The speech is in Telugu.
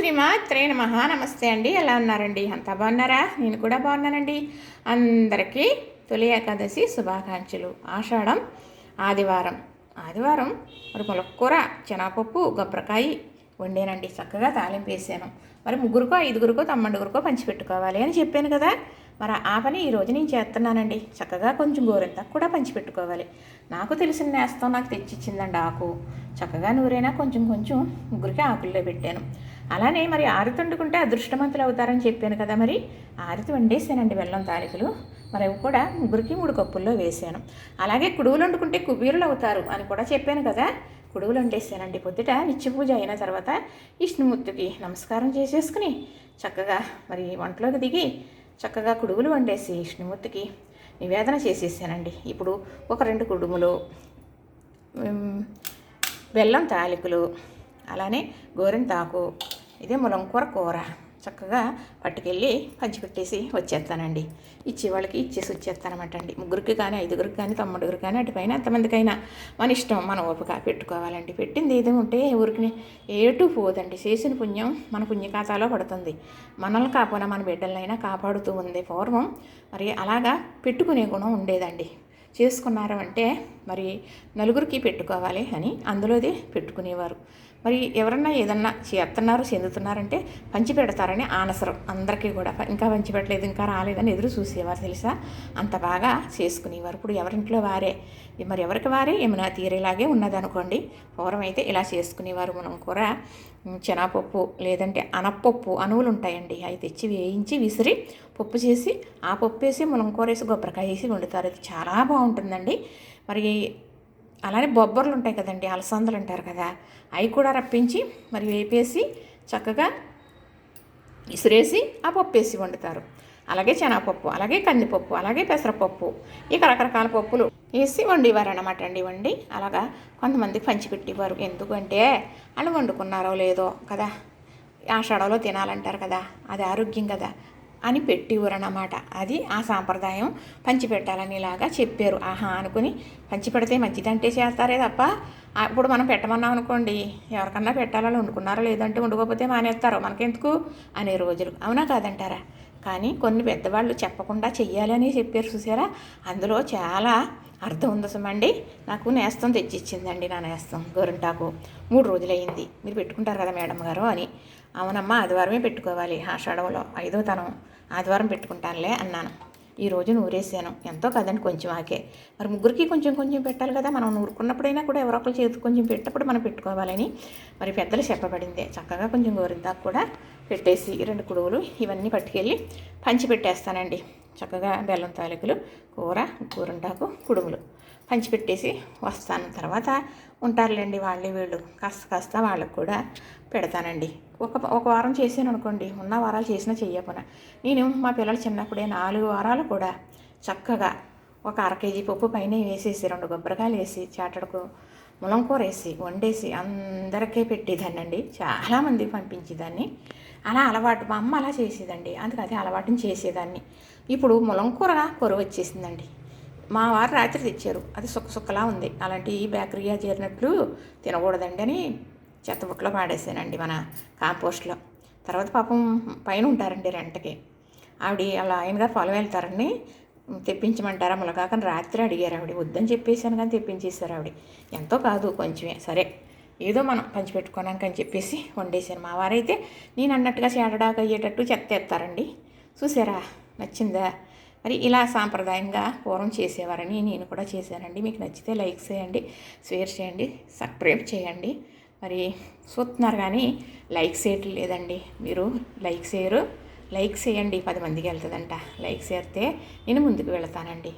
శ్రీమాత్రే నమ. నమస్తే అండి. ఎలా ఉన్నారండి? అంతా బాగున్నారా? నేను కూడా బాగున్నానండి. అందరికీ తొలి ఏకాదశి శుభాకాంక్షలు. ఆషాఢం ఆదివారం. ఆదివారం మరి మొలక్కూర చెనాపప్పు గొబ్బరకాయ వండానండి. చక్కగా తాలింపు వేసాను. మరి ముగ్గురుకో ఐదుగురికో తమ్మండుగురికో పంచిపెట్టుకోవాలి అని చెప్పాను కదా. మరి ఆ పని ఈరోజు నేను చేస్తున్నానండి. చక్కగా కొంచెం గోరింత కూడా పంచిపెట్టుకోవాలి. నాకు తెలిసిన నేస్తం నాకు తెచ్చిచ్చిందండి ఆకు. చక్కగా నూరైనా కొంచెం కొంచెం ముగ్గురికి ఆకుల్లో పెట్టాను. అలానే మరి ఆరితి వండుకుంటే అదృష్టవంతులు అవుతారని చెప్పాను కదా మరి. ఆరితి వండేసానండి బెల్లం తాలికలు. మరి అవి కూడా ముగ్గురికి మూడు కప్పుల్లో వేసాను. అలాగే కుడువులు వండుకుంటే కుబీరులు అవుతారు అని కూడా చెప్పాను కదా. కుడువులు వండేసానండి. పొద్దుట నిత్య పూజ అయిన తర్వాత విష్ణుమూర్తికి నమస్కారం చేసేసుకుని చక్కగా మరి వంటలోకి దిగి చక్కగా కుడుగులు వండేసి విష్ణుమూర్తికి నివేదన చేసేసానండి. ఇప్పుడు ఒక రెండు కుడుములు బెల్లం తాలికలు అలానే గోరింతాకు ఇదే ములంకూర కూర చక్కగా పట్టుకెళ్ళి పంచిపెట్టేసి వచ్చేస్తానండి. ఇచ్చే వాళ్ళకి ఇచ్చేసి వచ్చేస్తానమాట అండి. ముగ్గురికి కానీ ఐదుగురికి కానీ తమ్ముడుగురికి కానీ అటు పైన ఎంతమందికైనా మన ఇష్టం మన ఓపిక పెట్టుకోవాలండి. పెట్టింది ఏదో ఉంటే ఊరికి ఏటు పోదండి. చేసిన పుణ్యం మన పుణ్యఖాతాలో పడుతుంది. మనల్ని కాకపోయినా మన బిడ్డలనైనా కాపాడుతూ ఉంది పూర్వం మరి అలాగా పెట్టుకునే గుణం ఉండేదండి. చేసుకున్నారు అంటే మరి నలుగురికి పెట్టుకోవాలి అని అందులోదే పెట్టుకునేవారు. మరి ఎవరన్నా ఏదన్నా చేస్తున్నారు చెందుతున్నారంటే పంచి పెడతారని ఆనసరం. అందరికీ కూడా. ఇంకా పంచి పెట్టలేదు ఇంకా రాలేదని ఎదురు చూసేవారు తెలుసా? అంత బాగా చేసుకునేవారు. ఇప్పుడు ఎవరింట్లో వారే? మరి ఎవరికి వారే? ఏమైనా తీరేలాగే ఉన్నదనుకోండి. పూర్వం అయితే ఇలా చేసుకునేవారు మనం కూర శనగపప్పు లేదంటే అనప్పప్పు అణువులు ఉంటాయండి అవి తెచ్చి వేయించి విసిరి పప్పు చేసి ఆ పప్పు వేసి ములంకూర వేసి కొబ్బరికాయ వేసి వండుతారు. అది చాలా బాగుంటుందండి. మరి అలానే బొబ్బర్లు ఉంటాయి కదండి అలసందలు అంటారు కదా అవి కూడా రప్పించి మరి వేపేసి చక్కగా ఇసిరేసి ఆ పప్పు వేసి వండుతారు. అలాగే శనగపప్పు అలాగే కందిపప్పు అలాగే పెసరపప్పు ఇక రకరకాల పప్పులు వేసి వండేవారు అనమాట అండి వండి. అలాగా కొంతమందికి పంచిపెట్టేవారు. ఎందుకంటే వాళ్ళు వండుకున్నారో లేదో కదా ఆషాఢంలో తినాలంటారు కదా అది ఆరోగ్యం కదా. అని పెట్టివరనమాట అది ఆ సాంప్రదాయం పంచిపెట్టాలని ఇలాగా చెప్పారు. ఆహా అనుకుని పంచిపెడితే మంచిదంటే చేస్తారే తప్ప ఇప్పుడు మనం పెట్టమన్నాం అనుకోండి ఎవరికన్నా పెట్టాలని వండుకున్నారో లేదంటే వండుకోకపోతే మానేస్తారో మనకెందుకు అనే రోజులు. అవునా కాదంటారా? కానీ కొన్ని పెద్దవాళ్ళు చెప్పకుండా చెయ్యాలి అని చెప్పారు చూసారా? అందులో చాలా అర్థం ఉంది సుమండి. నాకు నేస్తం తెచ్చిచ్చిందండి నా నేస్తం గోరింటాకు. మూడు రోజులయ్యింది. మీరు పెట్టుకుంటారు కదా మేడం గారు అని. అవునమ్మా ఆదివారమే పెట్టుకోవాలి. ఆషాఢంలో ఐదో తనం ఆదివారం పెట్టుకుంటానులే అన్నాను. ఈ రోజు నూరేసాను. ఎంతో కదండి కొంచెం ఆకే. మరి ముగ్గురికి కొంచెం కొంచెం పెట్టాలి కదా మనం నూరుకున్నప్పుడైనా కూడా ఎవరో ఒకరు చేతికి కొంచెం పెట్టినప్పుడు మనం పెట్టుకోవాలని. మరి పెద్దలు చెప్పబడిందే. చక్కగా కొంచెం గోరింతాకు కూడా పెట్టేసి రెండు కుడువులు ఇవన్నీ పట్టుకెళ్ళి పంచి పెట్టేస్తానండి. చక్కగా బెల్లం తాలికలు కూర కూరంటాకు కుడుములు. పంచిపెట్టేసి వస్తాను. తర్వాత ఉంటారులేండి వాళ్ళు వీళ్ళు. కాస్త కాస్త వాళ్ళకు కూడా పెడతానండి. ఒక ఒక వారం చేసాను అనుకోండి ఉన్న వారాలు చేసినా చెయ్యకపోయినా. నేను మా పిల్లలు చిన్నప్పుడే నాలుగు వారాలు కూడా చక్కగా ఒక అర కేజీ పప్పు పైన వేసేసి రెండు కొబ్బరికాయలు వేసి చాటడకు ములంకూర వేసి వండేసి అందరికీ పెట్టేదాన్నండి. చాలామందికి పంపించేదాన్ని. అలా అలవాటు మా అమ్మ అలా చేసేదండి. అందుకే అదే అలవాటుని చేసేదాన్ని. ఇప్పుడు ములంకూర కూర వచ్చేసిందండి. మా వారు రాత్రి తెచ్చారు. అది సుక్క సుక్కలా ఉంది. అలాంటి బ్యాక్టీరియా చేరినట్లు తినకూడదండి అని చెత్తబుట్టలో పాడేసానండి మన కాంపోస్ట్లో. తర్వాత పాపం పైన ఉంటారండి రెంటకి. ఆవిడ అలా ఆయన గారు పొలం వెళ్తారండి తెప్పించమంటారా ములగాకని రాత్రి అడిగారు ఆవిడ. వద్దని చెప్పేసాను కానీ తెప్పించేశారు ఆవిడ. ఎంతో కాదు కొంచెమే. సరే ఏదో మనం పంచిపెట్టుకోవడానికి అని చెప్పేసి వండేసాను మా వారైతే నేను అన్నట్టుగా చేడడాక అయ్యేటట్టు చెత్త ఎత్తారండి. చూసారా? నచ్చిందా? మరి ఇలా సాంప్రదాయంగా పూర్వం చేసేవారని నేను కూడా చేశానండి. మీకు నచ్చితే లైక్ చేయండి షేర్ చేయండి సబ్స్క్రైబ్ చేయండి. మరి చూస్తున్నారు కానీ లైక్ చేయటం లేదండి. మీరు లైక్ చేయరు. లైక్ చేయండి. పది మందికి వెళ్తుందంట. లైక్ చేస్తే నేను ముందుకు వెళ్తానండి.